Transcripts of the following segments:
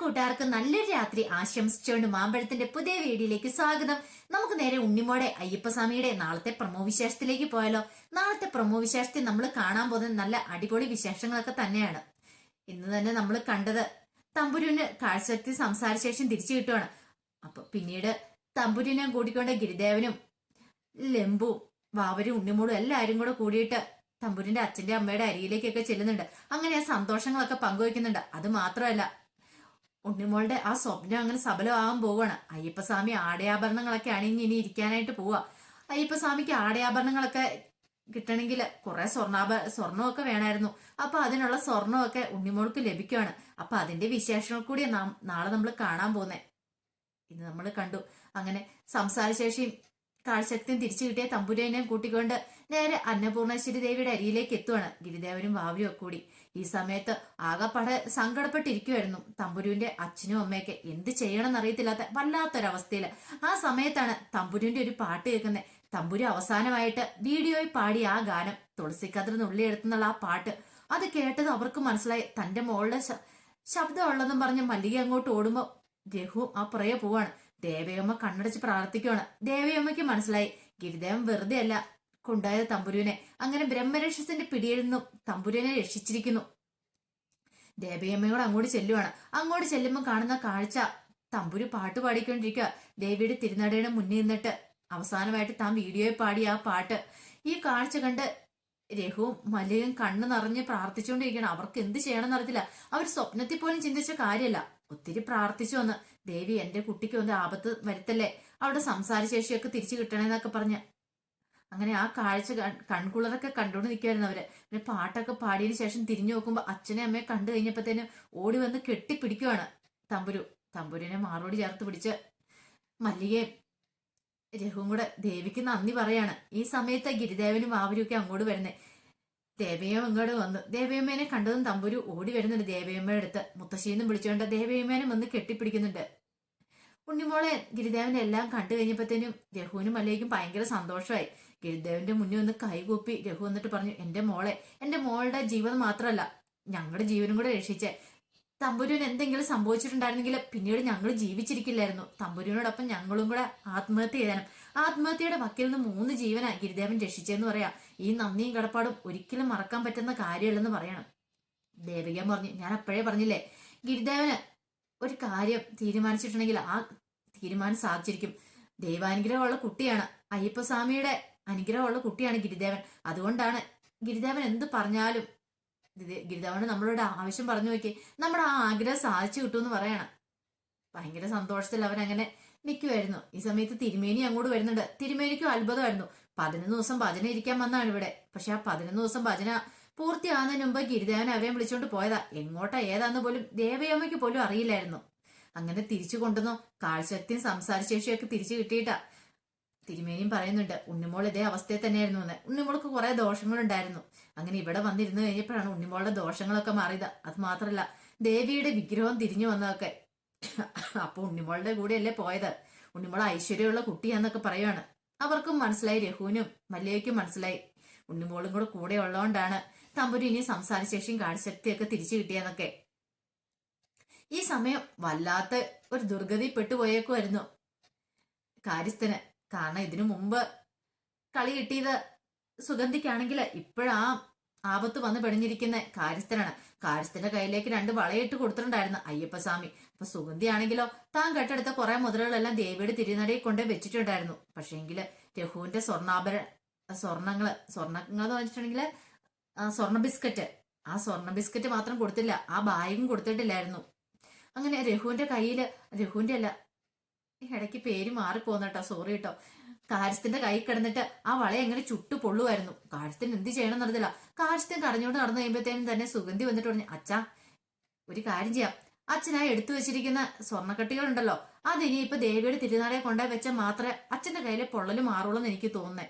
കൂട്ടുകാർക്ക് നല്ലൊരു രാത്രി ആശംസിച്ചുകൊണ്ട് മാമ്പഴത്തിന്റെ പുതിയ വീഡിയോയിലേക്ക് സ്വാഗതം. നമുക്ക് നേരെ ഉണ്ണിമോടെ അയ്യപ്പസ്വാമിയുടെ നാളത്തെ പ്രമോ വിശേഷത്തിലേക്ക് പോയാലോ. നാളത്തെ പ്രമോ വിശേഷത്തിൽ നമ്മൾ കാണാൻ പോകുന്ന നല്ല അടിപൊളി വിശേഷങ്ങളൊക്കെ തന്നെയാണ്. ഇന്ന് തന്നെ നമ്മൾ കണ്ടത് തമ്പുരുവിന് കാഴ്ചശക്തി സംസാരശേഷം തിരിച്ചു കിട്ടുവാണ്. അപ്പൊ പിന്നീട് തമ്പുരുവിനെ കൂട്ടിക്കൊണ്ട് ഗിരിദേവനും ലെമ്പും വാവരും ഉണ്ണിമോളും എല്ലാരും കൂടെ കൂടിയിട്ട് തമ്പുരിന്റെ അച്ഛന്റെ അമ്മയുടെ അരിയിലേക്കൊക്കെ ചെല്ലുന്നുണ്ട്. അങ്ങനെ സന്തോഷങ്ങളൊക്കെ പങ്കുവെക്കുന്നുണ്ട് അത് മാത്രമല്ല ഉണ്ണിമോളുടെ ആ സ്വപ്നം അങ്ങനെ സഫലമാകാൻ പോവാണ്. അയ്യപ്പസ്വാമി ആടയാഭരണങ്ങളൊക്കെ അണിഞ്ഞ് ഇനി ഇരിക്കാനായിട്ട് പോവാ. അയ്യപ്പസ്വാമിക്ക് ആടയാഭരണങ്ങളൊക്കെ കിട്ടണമെങ്കിൽ കുറെ സ്വർണാഭ സ്വർണമൊക്കെ വേണമായിരുന്നു. അപ്പൊ അതിനുള്ള സ്വർണമൊക്കെ ഉണ്ണിമോൾക്ക് ലഭിക്കുകയാണ് അപ്പൊ അതിന്റെ വിശേഷങ്ങൾ കൂടി നാളെ നമ്മൾ കാണാൻ പോകുന്നേ. ഇന്ന് നമ്മൾ കണ്ടു. അങ്ങനെ സംസാരശേഷിയും കാഴ്ചശക്തിയും തിരിച്ചു കിട്ടിയ തമ്പുരേനെയും കൂട്ടിക്കൊണ്ട് നേരെ അന്നപൂർണേശ്വരി ദേവിയുടെ അരിയിലേക്ക് എത്തുവാണ്. ഗിരിദേവനും വാവിയും ഒക്കെ കൂടി. ഈ സമയത്ത് ആകെപ്പാടെ സങ്കടപ്പെട്ടിരിക്കുമായിരുന്നു തമ്പുരുവിന്റെ അച്ഛനും അമ്മയൊക്കെ. എന്ത് ചെയ്യണമെന്ന് അറിയത്തില്ലാത്ത വല്ലാത്തൊരവസ്ഥയിൽ ആ സമയത്താണ് തമ്പുരുവിന്റെ ഒരു പാട്ട് കേൾക്കുന്നത് തമ്പുരു അവസാനമായിട്ട് വീഡിയോയിൽ പാടി ആ ഗാനം തുളസിക്കതിർ നുള്ളിയെടുത്തുന്നുള്ള ആ പാട്ട്. അത് കേട്ടത് അവർക്ക് മനസ്സിലായി. തന്റെ മോളുടെ ശബ്ദമുള്ളതെന്നും പറഞ്ഞ് മല്ലിക അങ്ങോട്ട് ഓടുമ്പോൾ രഘു ആ പുറകെ പോവാണ്. ദേവയമ്മ കണ്ണടച്ച് പ്രാർത്ഥിക്കുവാണ്. ദേവയമ്മയ്ക്ക് മനസ്സിലായി. ഗിരിദേവൻ വെറുതെ അല്ല കൊണ്ടായ തമ്പുരുവിനെ. അങ്ങനെ ബ്രഹ്മരക്ഷസിന്റെ പിടിയിൽ നിന്നും തമ്പുരുവിനെ രക്ഷിച്ചിരിക്കുന്നു. ദേവയമ്മയോട് അങ്ങോട്ട് ചെല്ലുവാണ്. അങ്ങോട്ട് ചെല്ലുമ്പോൾ കാണുന്ന കാഴ്ച തമ്പുരു പാട്ട് പാടിക്കൊണ്ടിരിക്കുക ദേവിയുടെ തിരുനടയുടെ മുന്നിൽ നിന്നിട്ട് അവസാനമായിട്ട് താൻ വീഡിയോയിൽ പാടി ആ പാട്ട്. ഈ കാഴ്ച കണ്ട് രഘുവും മല്ലികയും കണ്ണു നിറഞ്ഞ് പ്രാർത്ഥിച്ചുകൊണ്ടിരിക്കണം അവർക്ക് എന്ത് ചെയ്യണമെന്ന് അറിയത്തില്ല. അവർ സ്വപ്നത്തിൽ പോലും ചിന്തിച്ച കാര്യമല്ല. ഒത്തിരി പ്രാർത്ഥിച്ചു വന്ന് ദേവി എന്റെ കുട്ടിക്ക് ഒന്ന് ആപത്ത് വരുത്തല്ലേ? അവിടെ സംസാരശേഷിയൊക്കെ തിരിച്ചു കിട്ടണേന്നൊക്കെ പറഞ്ഞ്. അങ്ങനെ ആ കാഴ്ച കൺകുളറൊക്കെ കണ്ടുകൊണ്ട് നിൽക്കുമായിരുന്നു അവർ. പിന്നെ പാട്ടൊക്കെ പാടിയതിനു ശേഷം തിരിഞ്ഞു നോക്കുമ്പോൾ അച്ഛനെ അമ്മയെ കണ്ടു കഴിഞ്ഞപ്പോഴത്തേനും ഓടി വന്ന് കെട്ടിപ്പിടിക്കുവാണ് തമ്പുരു. തമ്പുരിനെ മാറോടി ചേർത്ത് പിടിച്ച് മല്ലികയും രഘുവും കൂടെ ദേവിക്ക് നന്ദി പറയാണ്. ഈ സമയത്ത് ഗിരിദേവനും വാവരും ഒക്കെ അങ്ങോട്ട് വരുന്നേ. ദേവയമ്മ ഇങ്ങോട്ട് വന്നു ദേവയമ്മേനെ കണ്ടതും തമ്പുരു ഓടി വരുന്നുണ്ട് ദേവയമ്മയുടെ അടുത്ത്. മുത്തശ്ശീന്നും വിളിച്ചുകൊണ്ട് ദേവയമ്മേനെ വന്ന് കെട്ടിപ്പിടിക്കുന്നുണ്ട്. ഉണ്ണിമോളെ ഗിരിദേവനെ എല്ലാം കണ്ടു കഴിഞ്ഞപ്പോഴത്തേനും രഘുവിനും അല്ലേക്കും ഭയങ്കര സന്തോഷമായി. ഗിരിദേവന്റെ മുന്നിൽ ഒന്ന് കൈകൂപ്പി രഘു വന്നിട്ട് പറഞ്ഞു എന്റെ മോളെ എന്റെ മോളുടെ ജീവൻ മാത്രമല്ല ഞങ്ങളുടെ ജീവനും കൂടെ രക്ഷിച്ചേ. തമ്പുരുവിന് എന്തെങ്കിലും സംഭവിച്ചിട്ടുണ്ടായിരുന്നെങ്കിൽ പിന്നീട് ഞങ്ങൾ ജീവിച്ചിരിക്കില്ലായിരുന്നു. തമ്പുരുവിനോടൊപ്പം ഞങ്ങളും കൂടെ ആത്മഹത്യ ചെയ്താലും. ആത്മഹത്യയുടെ വക്കിൽ നിന്ന് മൂന്ന് ജീവനാ ഗിരിദേവൻ രക്ഷിച്ചെന്ന് പറയാം. ഈ നന്ദിയും കടപ്പാടും ഒരിക്കലും മറക്കാൻ പറ്റുന്ന കാര്യമല്ലെന്ന് പറയണം. ദേവികൻ പറഞ്ഞു ഞാൻ അപ്പോഴേ പറഞ്ഞില്ലേ ഗിരിദേവന് ഒരു കാര്യം തീരുമാനിച്ചിട്ടുണ്ടെങ്കിൽ ആ തീരുമാനം സാധിച്ചിരിക്കും. ദൈവാനുഗ്രഹമുള്ള കുട്ടിയാണ്. അയ്യപ്പസ്വാമിയുടെ അനുഗ്രഹമുള്ള കുട്ടിയാണ് ഗിരിദേവൻ. അതുകൊണ്ടാണ് ഗിരിദേവൻ എന്ത് പറഞ്ഞാലും ഗിരിദേവന് നമ്മളോട് ആവശ്യം പറഞ്ഞു നോക്കി. നമ്മുടെ ആ ആഗ്രഹം സാധിച്ചു കിട്ടുമെന്ന് പറയണം. ഭയങ്കര സന്തോഷത്തിൽ അവരങ്ങനെ നിൽക്കുമായിരുന്നു ഈ സമയത്ത് തിരുമേനി അങ്ങോട്ട് വരുന്നുണ്ട്. തിരുമേനിക്കും അത്ഭുതമായിരുന്നു. പതിനൊന്ന് ദിവസം ഭജന ഇരിക്കാൻ വന്നാണ് ഇവിടെ. പക്ഷെ ആ പതിനൊന്ന് ദിവസം ഭജന പൂർത്തിയാകുന്നതിന് മുമ്പ് ഗിരിദേവൻ അവരെ വിളിച്ചുകൊണ്ട് പോയതാ. എങ്ങോട്ടാ ഏതാന്ന് പോലും ദേവയമ്മയ്ക്ക് പോലും അറിയില്ലായിരുന്നു. അങ്ങനെ തിരിച്ചു കൊണ്ടുവന്നു. കാഴ്ചശക്തിയും സംസാരശേഷിയൊക്കെ തിരിച്ചു കിട്ടിയിട്ടാ. തിരുമേനിയും പറയുന്നുണ്ട് ഉണ്ണിമോൾ ഇതേ അവസ്ഥയിൽ തന്നെയായിരുന്നു എന്ന്. ഉണ്ണിമോൾക്ക് കുറെ ദോഷങ്ങളുണ്ടായിരുന്നു. അങ്ങനെ ഇവിടെ വന്നിരുന്നു കഴിഞ്ഞപ്പോഴാണ് ഉണ്ണിമോളുടെ ദോഷങ്ങളൊക്കെ മാറിയത്. അത് മാത്രമല്ല ദേവിയുടെ വിഗ്രഹം തിരിഞ്ഞു വന്നതൊക്കെ. അപ്പൊ ഉണ്ണിമോളുടെ കൂടെയല്ലേ പോയത്? ഉണ്ണിമോൾ ഐശ്വര്യമുള്ള കുട്ടിയാന്നൊക്കെ പറയുവാണ്. അവർക്കും മനസ്സിലായി രഘുവിനും മല്ലയ്ക്കും മനസ്സിലായി. ഉണ്ണിമോളും കൂടെ കൂടെ ഉള്ളതുകൊണ്ടാണ് തമ്പുരു ഇനി സംസാരശേഷിയും കാഴ്ചശക്തിയൊക്കെ തിരിച്ചു കിട്ടിയെന്നൊക്കെ. ഈ സമയം വല്ലാത്ത ഒരു ദുർഗതി പെട്ടുപോയേക്കുമായിരുന്നു കാര്യസ്ഥന് കാരണം ഇതിനു മുമ്പ് കളി കിട്ടിയത് സുഗന്ധിക്കാണെങ്കിൽ ഇപ്പോഴാ ആപത്ത് വന്ന് പെടിഞ്ഞിരിക്കുന്ന കാര്യസ്ഥനാണ്. കാര്യസ്ഥന്റെ കയ്യിലേക്ക് രണ്ട് വളയിട്ട് കൊടുത്തിട്ടുണ്ടായിരുന്നു അയ്യപ്പസ്വാമി. അപ്പൊ സുഗന്ധി ആണെങ്കിലോ താൻ കെട്ടെടുത്ത കുറെ മുതലുകളെല്ലാം ദേവിയുടെ തിരുനടയിൽ കൊണ്ട് വെച്ചിട്ടുണ്ടായിരുന്നു. പക്ഷേങ്കിൽ രഘുവിന്റെ സ്വർണാഭര സ്വർണങ്ങൾ സ്വർണങ്ങൾ എന്ന് വെച്ചിട്ടുണ്ടെങ്കിൽ സ്വർണ ബിസ്ക്കറ്റ്. ആ സ്വർണ ബിസ്ക്കറ്റ് മാത്രം കൊടുത്തില്ല. ആ ബാഗും കൊടുത്തിട്ടില്ലായിരുന്നു. അങ്ങനെ രഘുവിന്റെ കയ്യിൽ രഘുവിന്റെ അല്ല ഇടയ്ക്ക് പേര് മാറിപ്പോന്നു കേട്ടോ സോറി കേട്ടോ കാരസ്ഥന്റെ കൈ കിടന്നിട്ട് ആ വളയെ എങ്ങനെ ചുട്ടു പൊള്ളുമായിരുന്നു കാരസ്ഥൻ എന്ത് ചെയ്യണം എന്നറിയില്ല കാരസ്ഥൻ കടഞ്ഞോണ്ട് നടന്നു കഴിയുമ്പോഴത്തേനും തന്നെ സുഗന്ധി വന്നിട്ട് പറഞ്ഞു അച്ഛാ ഒരു കാര്യം ചെയ്യാം. അച്ഛനായി എടുത്തു വെച്ചിരിക്കുന്ന സ്വർണക്കട്ടികളുണ്ടല്ലോ അതിനി ഇപ്പൊ ദേവിയുടെ തിരുനാളെ കൊണ്ടുപോയി വെച്ചാൽ മാത്രമേ അച്ഛന്റെ കയ്യിലെ പൊള്ളൽ മാറുള്ളൂ എന്ന് എനിക്ക് തോന്നുന്നേ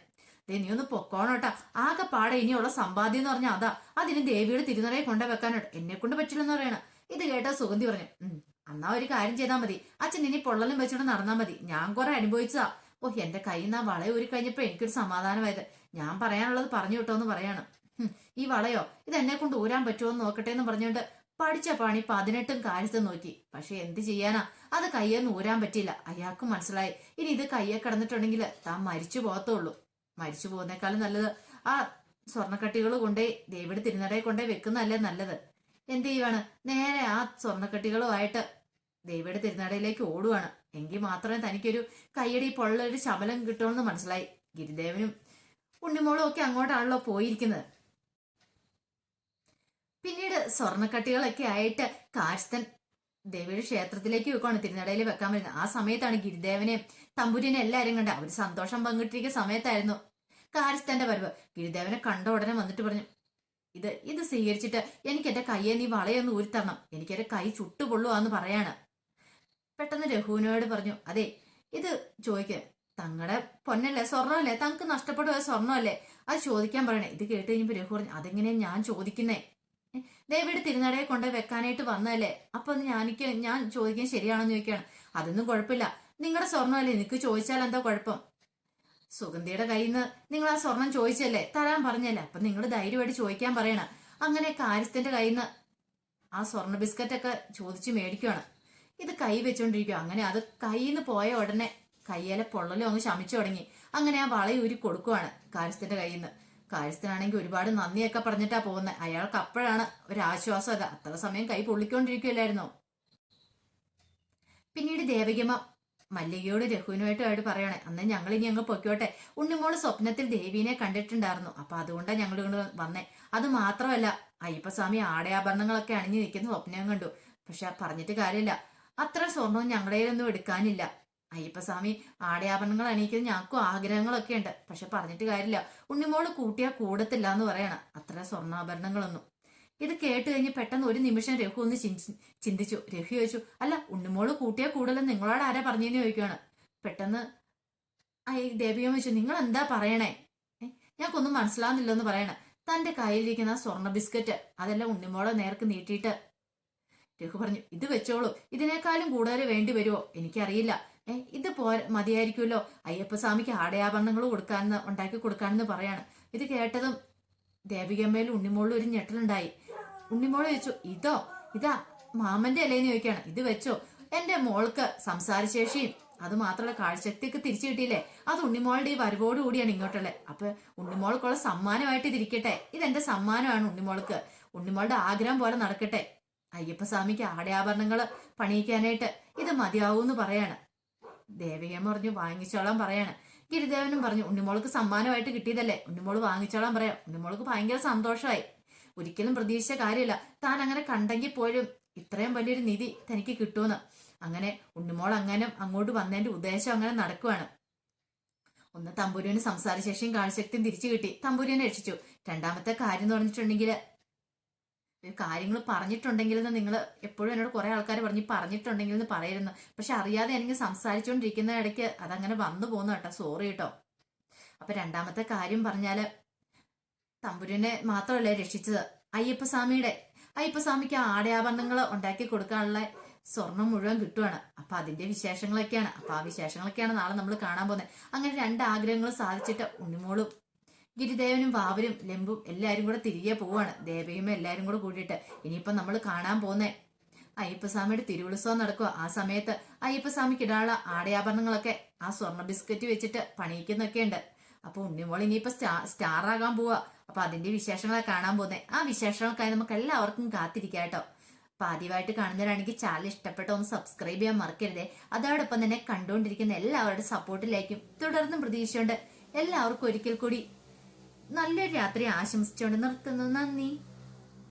ദേ നീ ഒന്ന് പൊക്കോണോട്ടാ ആകെ പാടെ ഇനിയുള്ള സമ്പാദ്യം എന്ന് പറഞ്ഞാൽ അതാ. അതിന് ദേവിയുടെ തിരുനാളെ കൊണ്ടുപോയി വെക്കാനോട്ട് എന്നെ കൊണ്ട് പറ്റില്ലെന്ന് പറയണ. ഇത് കേട്ടാ സുഗന്ധി പറഞ്ഞു ഉം എന്നാ ഒരു കാര്യം ചെയ്താൽ മതി. അച്ഛൻ ഇനി പൊള്ളലും വെച്ചോണ്ട് നടന്നാൽ മതി. ഞാൻ കുറെ അനുഭവിച്ചതാ. ഓ എന്റെ കയ്യിൽ നിന്ന് ആ വള ഊരി കഴിഞ്ഞപ്പോ എനിക്കൊരു സമാധാനമായത്. ഞാൻ പറയാനുള്ളത് പറഞ്ഞു കിട്ടോ എന്ന് പറയാണ്. ഈ വളയോ? ഇത് എന്നെ കൊണ്ട് ഊരാൻ പറ്റുമോ എന്ന് നോക്കട്ടെ എന്ന് പറഞ്ഞുകൊണ്ട് പഠിച്ച പണി പതിനെട്ടും കാര്യത്തെ നോക്കി. പക്ഷെ എന്ത് ചെയ്യാനാ? അത് കയ്യൊന്നും ഊരാൻ പറ്റില്ല അയാൾക്ക് മനസ്സിലായി. ഇനി ഇത് കയ്യെ കിടന്നിട്ടുണ്ടെങ്കിൽ താൻ മരിച്ചു പോകത്തുള്ളൂ. മരിച്ചു പോകുന്നേക്കാളും നല്ലത് ആ സ്വർണക്കട്ടികൾ കൊണ്ടേ ദേവിയുടെ തിരുനടയെ കൊണ്ടേ വെക്കുന്നതല്ലേ നല്ലത്. എന്ത് ചെയ്യുവാണ്? നേരെ ആ സ്വർണക്കെട്ടികളുമായിട്ട് ദേവിയുടെ തിരുനടയിലേക്ക് ഓടുവാണ്. എങ്കിൽ മാത്രമേ തനിക്കൊരു കയ്യടി പൊള്ളൊരു ശബലം കിട്ടുമെന്ന് മനസ്സിലായി. ഗിരിദേവനും ഉണ്ണിമോളും ഒക്കെ അങ്ങോട്ടാണല്ലോ പോയിരിക്കുന്നത്. പിന്നീട് സ്വർണക്കട്ടികളൊക്കെ ആയിട്ട് കാശ്തൻ ദേവിയുടെ ക്ഷേത്രത്തിലേക്ക് വെക്കുവാണ് തിരുനടയിൽ വെക്കാൻ വരുന്നത്. ആ സമയത്താണ് ഗിരിദേവനെ തമ്പുരിനെ എല്ലാവരും കണ്ട് അവർ സന്തോഷം പങ്കിട്ടിരിക്കുന്ന സമയത്തായിരുന്നു കാരിസ്ഥന്റെ വരവ്. ഗിരിദേവനെ കണ്ട ഉടനെ വന്നിട്ട് പറഞ്ഞു ഇത് ഇത് സ്വീകരിച്ചിട്ട് എനിക്ക് എന്റെ കയ്യെ നീ വളയൊന്ന് ഊരിത്തരണം. എനിക്ക് എന്റെ കൈ ചുട്ടുപൊള്ളുവാന്ന് പറയാണ്. പെട്ടെന്ന് രഘുവിനോട് പറഞ്ഞു അതെ ഇത് ചോദിക്ക. തങ്ങളുടെ പൊന്നല്ലേ? സ്വർണമല്ലേ? തങ്ങൾക്ക് നഷ്ടപ്പെടുക സ്വർണമല്ലേ? അത് ചോദിക്കാൻ പറയണേ. ഇത് കേട്ട് കഴിഞ്ഞപ്പോ രഘു പറഞ്ഞു അതെങ്ങനെയാ ഞാൻ ചോദിക്കുന്നേ? ദേവിയുടെ തിരുനടയെ കൊണ്ട് വെക്കാനായിട്ട് വന്നതല്ലേ? അപ്പൊ ഞാനിക്ക് ഞാൻ ചോദിക്കാൻ ശരിയാണെന്ന് ചോദിക്കുകയാണ്. അതൊന്നും കുഴപ്പമില്ല. നിങ്ങളുടെ സ്വർണമല്ലേ? നിനക്ക് ചോദിച്ചാൽ എന്താ കുഴപ്പം? സുഗന്ധിയുടെ കയ്യിൽ നിന്ന് നിങ്ങൾ ആ സ്വർണം ചോദിച്ചല്ലേ? തരാൻ പറഞ്ഞല്ലേ? അപ്പൊ നിങ്ങൾ ധൈര്യമായിട്ട് ചോദിക്കാൻ പറയണം. അങ്ങനെ കാര്യസ്ഥന്റെ കയ്യിൽ നിന്ന് ആ സ്വർണ ബിസ്ക്കറ്റ് ഒക്കെ ചോദിച്ചു മേടിക്കുവാണ്. ഇത് കൈ വെച്ചോണ്ടിരിക്കുക അങ്ങനെ അത് കയ്യിൽ നിന്ന് പോയ ഉടനെ കയ്യിലെ പൊള്ളലും അങ്ങ് ശമിച്ചു തുടങ്ങി. അങ്ങനെ ആ വളയൂരി കൊടുക്കുവാണ് കാര്യസ്ഥന്റെ കയ്യിൽ നിന്ന് കാര്യസ്ഥനാണെങ്കിൽ ഒരുപാട് നന്ദിയൊക്കെ പറഞ്ഞിട്ടാ പോകുന്നത് അയാൾക്ക് അപ്പോഴാണ് ഒരു ആശ്വാസം അത്. അത്ര സമയം കൈ പൊള്ളിക്കൊണ്ടിരിക്കുകയല്ലായിരുന്നോ പിന്നീട് ദേവകിയമ്മ മല്ലികയോട് രഘുവിനുമായിട്ടുമായിട്ട് പറയണേ അന്ന് ഞങ്ങൾ ഇനി അങ്ങ് പൊയ്ക്കോട്ടെ. ഉണ്ണിമോൾ സ്വപ്നത്തിൽ ദേവീനെ കണ്ടിട്ടുണ്ടായിരുന്നു. അപ്പൊ അതുകൊണ്ടാണ് ഞങ്ങൾ ഇങ്ങോട്ട് വന്നേ. അത് മാത്രമല്ല അയ്യപ്പസ്വാമി ആടയാഭരണങ്ങളൊക്കെ അണിഞ്ഞു നിൽക്കുന്ന സ്വപ്നം കണ്ടു. പക്ഷെ പറഞ്ഞിട്ട് കാര്യമില്ല. അത്ര സ്വർണവും ഞങ്ങളുടെ ഒന്നും എടുക്കാനില്ല. അയ്യപ്പസ്വാമി ആടയാഭരണങ്ങൾ അണിയിക്കുന്ന ഞങ്ങൾക്കും ആഗ്രഹങ്ങളൊക്കെ ഉണ്ട്. പക്ഷെ പറഞ്ഞിട്ട് കാര്യമില്ല. ഉണ്ണിമോൾ കൂട്ടിയാ കൂടത്തില്ല എന്ന് പറയണം. അത്ര സ്വർണാഭരണങ്ങളൊന്നും ഇത് കേട്ട് കഴിഞ്ഞ് പെട്ടെന്ന് ഒരു നിമിഷം രഘു ഒന്ന് ചിന്തിച്ചു. രഘു ചോദിച്ചു അല്ല ഉണ്ണുമോൾ കൂട്ടിയ കൂടുതലും നിങ്ങളോട് ആരാ പറഞ്ഞെന്ന് ചോദിക്കുകയാണ് പെട്ടെന്ന് ദേവിയമ്മ ചോദിച്ചു നിങ്ങൾ എന്താ പറയണേ ഞങ്ങൾക്കൊന്നും മനസ്സിലാവുന്നില്ലെന്ന് പറയണേ. തന്റെ കയ്യിലിരിക്കുന്ന സ്വർണ ബിസ്ക്കറ്റ് അതെല്ലാം ഉണ്ണിമോളെ നേർക്ക് നീട്ടിയിട്ട്. രഘു പറഞ്ഞു ഇത് വെച്ചോളൂ. ഇതിനേക്കാളും കൂടുതൽ വേണ്ടി വരുമോ എനിക്കറിയില്ല. ഏ ഇത് പോ മതിയായിരിക്കുമല്ലോ. അയ്യപ്പസ്വാമിക്ക് ആടയാഭരണങ്ങൾ കൊടുക്കാന്ന് ഉണ്ടാക്കി കൊടുക്കാനെന്ന് പറയാണ്. ഇത് കേട്ടതും ദേവികമ്മയിലും ഉണ്ണിമോളിലും ഒരു ഞെട്ടലുണ്ടായി. ഉണ്ണിമോൾ ചോദിച്ചു ഇതോ? ഇതാ മാമന്റെ അല്ലേന്ന് ചോദിക്കാണ് ഇത് വെച്ചോ. എന്റെ മോൾക്ക് സംസാരശേഷിയും അത് മാത്രമല്ല കാഴ്ചശക്തിയൊക്കെ തിരിച്ചു കിട്ടിയില്ലേ? അത് ഉണ്ണിമോളുടെ ഈ വരവോട് കൂടിയാണ് ഇങ്ങോട്ടുള്ളത്. അപ്പൊ ഉണ്ണിമോൾക്കുള്ള സമ്മാനമായിട്ട് ഇതിരിക്കട്ടെ ഇതെന്റെ സമ്മാനമാണ് ഉണ്ണിമോൾക്ക്. ഉണ്ണിമോളുടെ ആഗ്രഹം പോലെ നടക്കട്ടെ. അയ്യപ്പസ്വാമിക്ക് ആടയാഭരണങ്ങൾ പണിയിക്കാനായിട്ട് ഇത് മതിയാവൂന്ന് പറയാണ്. ദേവികമ്മ പറഞ്ഞു വാങ്ങിച്ചോളാൻ പറയാണ്. ഗിരിദേവനും പറഞ്ഞു ഉണ്ണിമോൾക്ക് സമ്മാനമായിട്ട് കിട്ടിയതല്ലേ? ഉണ്ണിമോൾ വാങ്ങിച്ചോളാൻ പറയാം. ഉണ്ണിമോൾക്ക് ഭയങ്കര സന്തോഷമായി. ഒരിക്കലും പ്രതീക്ഷിച്ച കാര്യമില്ല. താൻ അങ്ങനെ കണ്ടെങ്കിൽ പോലും ഇത്രയും വലിയൊരു നിധി തനിക്ക് കിട്ടുമെന്ന്. അങ്ങനെ ഉണ്ണിമോൾ അങ്ങനെ അങ്ങോട്ട് വന്നതിന്റെ ഉദ്ദേശം അങ്ങനെ നടക്കുവാണ്. ഒന്ന് തമ്പുരുവിന് സംസാരശേഷിയും കാഴ്ചശക്തിയും തിരിച്ചു കിട്ടി. തമ്പുരുവിനെ രക്ഷിച്ചു. രണ്ടാമത്തെ കാര്യം എന്ന് പറഞ്ഞിട്ടുണ്ടെങ്കിൽ കാര്യങ്ങൾ പറഞ്ഞിട്ടുണ്ടെങ്കിൽ നിങ്ങൾ എപ്പോഴും എന്നോട് കുറെ ആൾക്കാർ പറഞ്ഞ് പറഞ്ഞിട്ടുണ്ടെങ്കിൽ എന്ന് പറയരുന്നു. പക്ഷെ അറിയാതെ എനിക്ക് സംസാരിച്ചുകൊണ്ടിരിക്കുന്ന ഇടയ്ക്ക് അതങ്ങനെ വന്നു പോകുന്നു കേട്ടോ. സോറി കേട്ടോ. അപ്പൊ രണ്ടാമത്തെ കാര്യം പറഞ്ഞാൽ തമ്പുരുവിനെ മാത്രമല്ലേ രക്ഷിച്ചത്? അയ്യപ്പസ്വാമിയുടെ അയ്യപ്പസ്വാമിക്ക് ആടയാഭരണങ്ങൾ ഉണ്ടാക്കി കൊടുക്കാനുള്ള സ്വർണം മുഴുവൻ കിട്ടുവാണ്. അപ്പൊ അതിന്റെ വിശേഷങ്ങളൊക്കെയാണ്. അപ്പൊ ആ വിശേഷങ്ങളൊക്കെയാണ് നാളെ നമ്മൾ കാണാൻ പോകുന്നത്. അങ്ങനെ രണ്ട് ആഗ്രഹങ്ങൾ സാധിച്ചിട്ട് ഉണ്ണിമോളും ഗിരിദേവനും വാവരും ലെമ്പും എല്ലാരും കൂടെ തിരികെ പോവാണ്. ദേവയും എല്ലാരും കൂടെ കൂടിയിട്ട് ഇനിയിപ്പം നമ്മൾ കാണാൻ പോകുന്നേ അയ്യപ്പസ്വാമിയുടെ തിരുവുത്സവം നടക്കുക. ആ സമയത്ത് അയ്യപ്പസ്വാമിക്ക് ഇടാനുള്ള ആടയാഭരണങ്ങളൊക്കെ ആ സ്വർണ ബിസ്ക്കറ്റ് വെച്ചിട്ട് പണിയിക്കുന്നൊക്കെ ഉണ്ട് അപ്പൊ ഉണ്ണിമോൾ ഇനിയിപ്പോ സ്റ്റാർ സ്റ്റാർ പോവാ. അപ്പൊ അതിന്റെ വിശേഷങ്ങളെ കാണാൻ പോകുന്നത് ആ വിശേഷങ്ങൾക്കായി നമുക്ക് എല്ലാവർക്കും കാത്തിരിക്കാം കേട്ടോ. അപ്പൊ ആദ്യമായിട്ട് കാണുന്നവരാണെങ്കിൽ ചാനൽ ഇഷ്ടപ്പെട്ട ഒന്ന് സബ്സ്ക്രൈബ് ചെയ്യാൻ മറക്കരുതേ. അതോടൊപ്പം തന്നെ കണ്ടുകൊണ്ടിരിക്കുന്ന എല്ലാവരുടെ സപ്പോർട്ടിലേക്കും തുടർന്നും പ്രതീക്ഷയുണ്ട്. എല്ലാവർക്കും ഒരിക്കൽ കൂടി നല്ലൊരു രാത്രി ആശംസിച്ചുകൊണ്ട് നിർത്തുന്നു. നന്ദി.